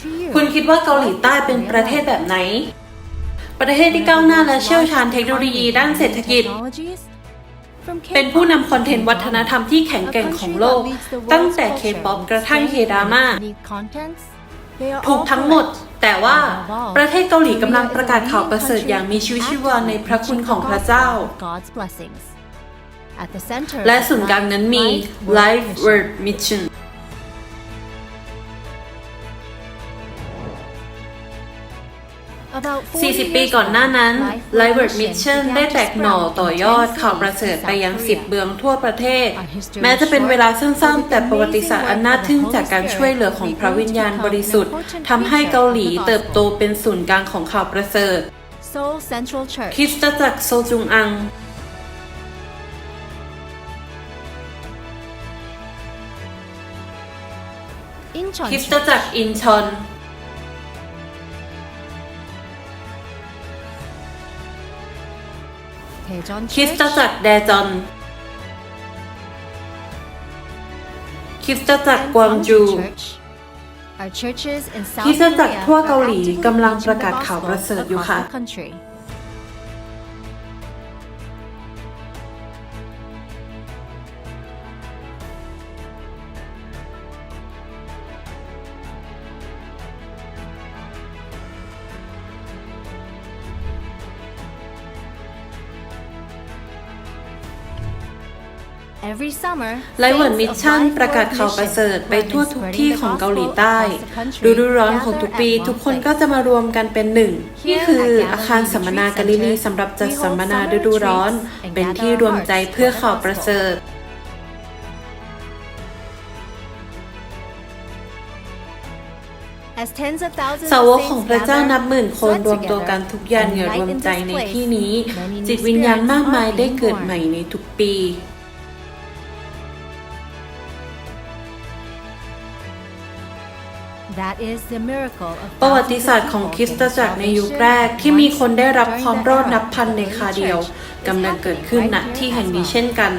to you. คุณคิดว่าเกาหลีใต้เป็นประเทศแบบไหน ประเทศที่ก้าวหน้าและเชี่ยวชาญเทคโนโลยีด้านเศรษฐกิจ Technologies? From เป็นผู้ K-pop นำคอนเทนต์วัฒนธรรมที่แข็ง A แกร่งของ country โลก that leads the world's ตั้งแต่ culture K-POP in กระทั่ง space K-drama and unique contents. They are ถูก all ทั้งหมด correct. แต่ว่า Above all, ประเทศเกาหลีกำลัง Korea is ประกาศข่าวประเสริฐอย่างมีชีวิตชีวาในพระคุณของพระเจ้า God's blessings. At the center และ of ศูนย์กลางนั้นมี Life Life World World Mission 40 ปีก่อนหน้านั้น Life World Mission ได้แตกหน่อต่อยอดข่าวประเสริฐไปยัง 10เบืองทั่วประเทศ แม้จะเป็นเวลาสั้นๆ แต่ประวัติศาสตร์อันน่าทึ่งจากการช่วยเหลือของพระวิญญาณบริสุทธิ์ทำให้เกาหลีเติบโตเป็นศูนย์กลางของข่าวประเสริฐ Seoul Central Church. คริสตจักรโซจุงอัง Incheon คริสต Church. จักรอินชอน คริสต Church. จักรแดจอน คริสตจักร and กวางจู Gwangju Church are churches in South คริสตจักร Korea ทั่ว are เกาหลี actively กำลัง preaching ประกาศ the ข่าว gospel ประเสริฐอยู่ across ค่ะ ไลฟ์เวิร์ด saints มิช of ชั่น Life ประกาศ World ข่าวประเสริฐ Mission ไปทั่วทุก spreading ที่ the ของเกาหลี gospel ใต้ across the country ฤดูร้อนของทุกปี gather at ทุกคน one ก็ place. จะมารวมกันเป็นหนึ่งนี่คืออาคารสัมมนากาลิลีสำหรับจัดสัมมนาฤดูร้อน เป็นที่รวมใจเพื่อข่าวประเสริฐ As tens of thousands สาวก of ของ saints พระเจ้า gather, นับหมื่นคน sweat รวมตัวกัน together, ทุกหยาดเหงื่อ and รวม unite in ใจ this ใน place, ที่นี้ many new จิตวิญญาณ spirits มากมาย are ได้ being เกิด born. ใหม่ในทุกปี ประวัติศาสตร์ของคริสตจักรในยุคแรกที่มีคนได้รับความรอดนับพันในคาเดียวกำลังเกิดขึ้นณที่แห่งนี้เช่นกัน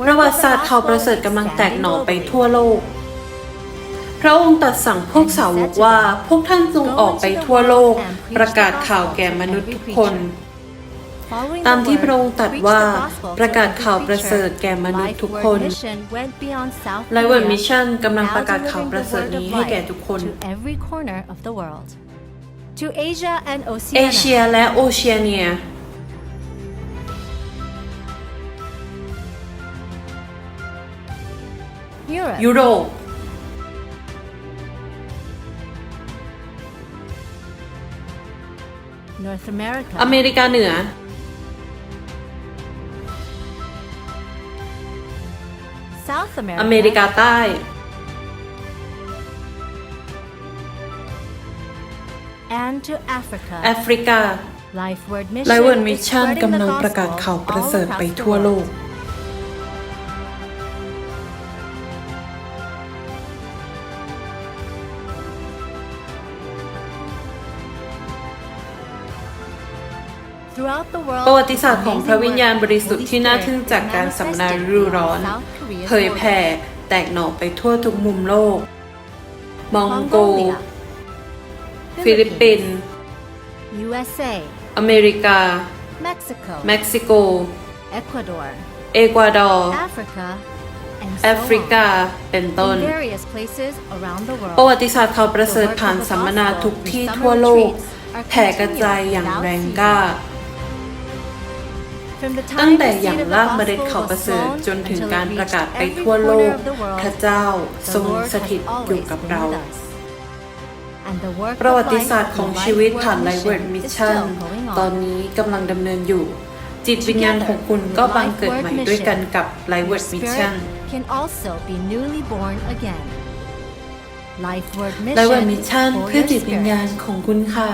ประวัติศาสตร์ข่าวประเสริฐกำลังแตกหน่อไปทั่วโลก พระองค์ตรัสสั่งพวกสาวกว่าพวกท่านจงออกไปทั่วโลก ประกาศข่าวแก่มนุษย์ทุกคน ตามที่พระองค์ตรัสว่าประกาศข่าวประเสริฐแก่มนุษย์ทุกคนไลเวิร์ดมิชชั่นกำลังประกาศข่าวประเสริฐนี้ให้แก่ทุกคน to every corner of the world. To Asia and เอเชียและโอเชียเนีย ยุโรป North America, อเมริกาเหนือ South อเมริกา America, ใต้ and to Africa. แอฟริกา Life Word ไลฟ์เวิร์ด Mission มิช is ชั่น spreading กำลัง the ประกาศ gospel ข่าวประเสริฐ all ไป across the ทั่วโล world. ก ประวัติศาสตร์ของพระวิญญาณบริสุทธิ์ที่น่าทึ่งจากการสัมมนาฤดูร้อน เผยแผ่แตกหน่อไปทั่วทุกมุมโลก มองโก Mongolia, ฟิลิปปินส์ USA, อเมริกา Mexico, เม็กซิโก Ecuador, เอกวาดอร์ Africa, and แอ so ฟริกา เป็น on. ต้น In various places around the ประ world. วัติศาสตร์ข่าวประเสริฐผ่านสัมมนาทุกที่ทั่วโลกแผ่กระจายอย่างแรงกล้า From the ตั้งแต่อย่างลากเมล็ดเขาประเสริฐจนถึงการประกาศไปทั่วโลก พระเจ้าทรงสถิตอยู่กับเรา ประวัติศาสตร์ของชีวิตผ่านไลเวิร์ดมิชชั่นตอนนี้กำลังดำเนินอยู่ จิตวิญญาณของคุณก็บังเกิดใหม่ด้วยกันกับไลเวิร์ดมิชชั่นไลเวิร์ดมิชชั่นเพื่อจิตวิญญาณของคุณค่ะ